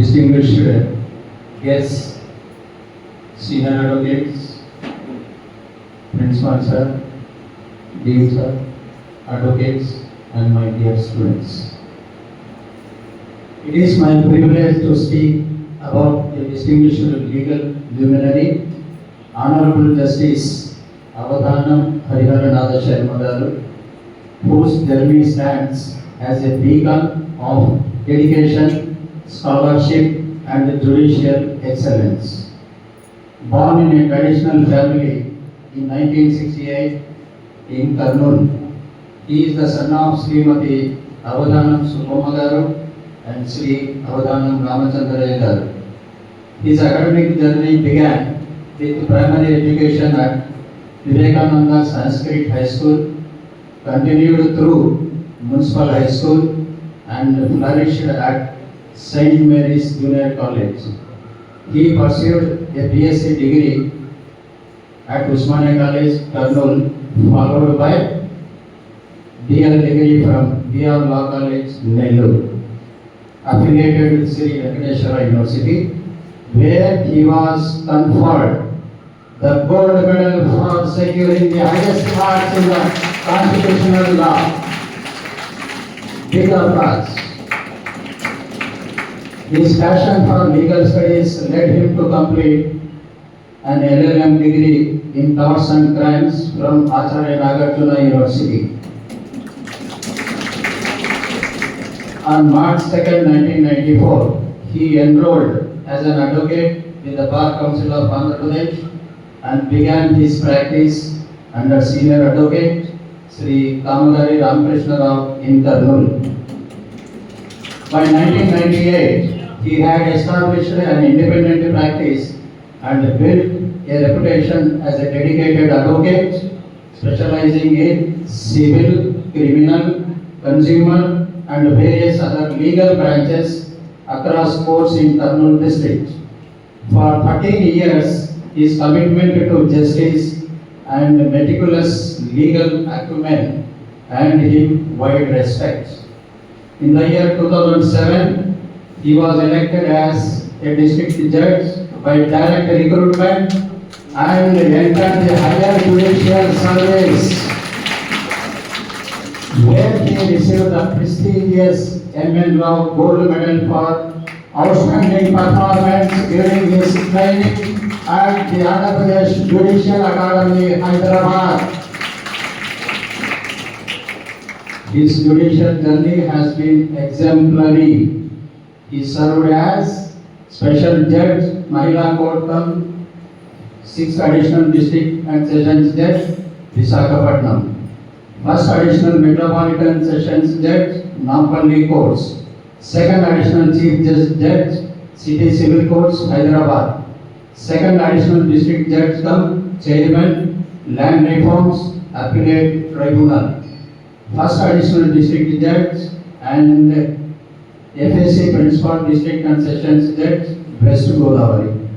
distinguished uh, guests, senior advocates, principal sir, dean sir, advocates, and my dear students. It is my privilege to speak about a distinguished legal luminary, Honorable Justice Avadhanam Hariharanatha Sharma garu, whose journey stands as a beacon of dedication, scholarship, and judicial excellence. Born in a traditional family in 1968 in Kurnool, he is the son of Srimati Avadhanam Subhamma garu and Sri Avadhanam Ramachandraya garu. His academic journey began with primary education at Vivekananda Sanskrit High School, continued through Municipal High School, and flourished at St. Mary's Junior College. He pursued a BSc degree at Usmania College, Kurnool, followed by DL degree from BR Law College, Nellore, affiliated with Sri Venkateswara University, where he was conferred the gold medal for securing the highest marks in the constitutional law. Big applause. His passion for legal studies led him to complete an LLM degree in torts and crimes from Acharya Nagarjuna University. On March 2, 1994, he enrolled as an advocate with the Bar Council of Andhra Pradesh and began his practice under senior advocate Sri Kamadari Ramakrishna Rao in Kurnool. By 1998, he had established an independent practice and built a reputation as a dedicated advocate specializing in civil, criminal, consumer and various other legal branches across courts in Kurnool district. For 13 years, his commitment to justice and meticulous legal acumen earned him wide respect. In the year 2007, he was elected as a district judge by direct recruitment and entered the higher judicial service where he received the prestigious MN Gold Medal for outstanding performance during his training at the Andhra Pradesh Judicial Academy, Hyderabad. His judicial journey has been exemplary. He served as Special Judge, Mahila Court, Kam, Sixth Additional District and Sessions Judge, Visakhapatnam. First Additional Metropolitan Sessions Judge, Nampally Courts. Second Additional Chief Judge, City Civil Courts, Hyderabad. Second Additional District Judge Kam, Chairman, Land Reforms, Appellate Tribunal. First Additional District Judge and FSC Principal District and Sessions West Godavari.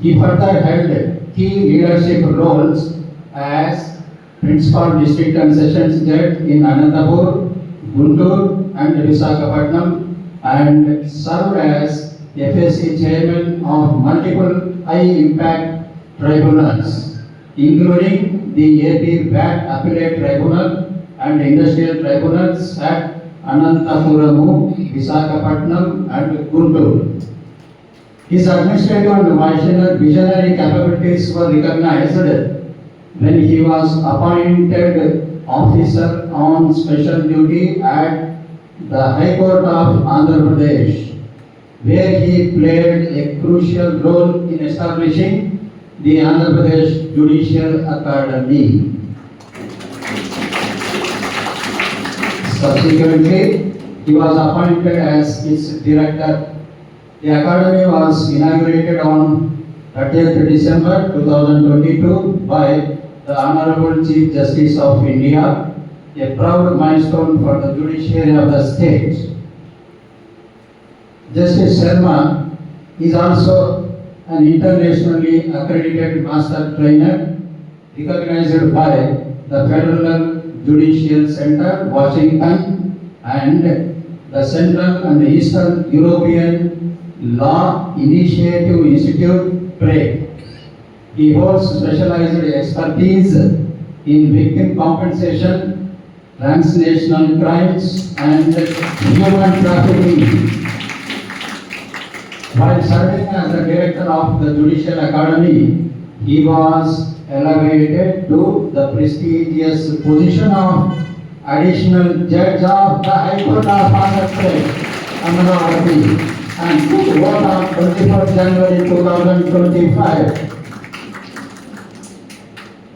He further held key leadership roles as Principal District and Sessions in Anantapur, Guntur and Visakhapatnam and served as FSC Chairman of multiple high-impact tribunals, including the AP VAT Appellate Tribunal and Industrial Tribunals at Anantapuramu, Visakhapatnam and Guntur. His administrative and visionary- visionary capabilities were recognized when he was appointed officer on special duty at the High Court of Andhra Pradesh, where he played a crucial role in establishing the Andhra Pradesh Judicial Academy. Subsequently, he was appointed as its director. The academy was inaugurated on 30th December 2022 by the Honorable Chief Justice of India, a proud milestone for the judiciary of the state. Justice Sharma is also an internationally accredited master trainer recognized by the Federal Judicial Center, Washington, and the Central and Eastern European Law Initiative Institute, PRE. He holds specialized expertise in victim compensation, transnational crimes, and human trafficking. While serving as the director of the Judicial Academy, he was elevated to the prestigious position of additional judge of the High Court of Pradesh, Amaravati, and took vote on twenty-fourth January two thousand twenty-five.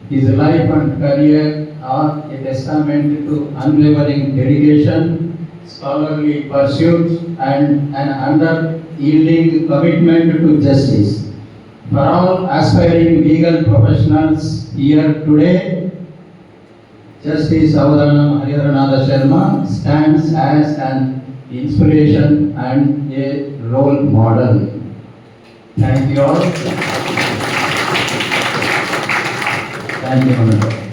His life and career are a testament to unwavering dedication, scholarly pursuits, and an unyielding commitment to justice. For all aspiring legal professionals here today, Justice Avadanam Hariharanatha Sharma stands as an inspiration and a role model. Thank you all. Thank you, Honorable.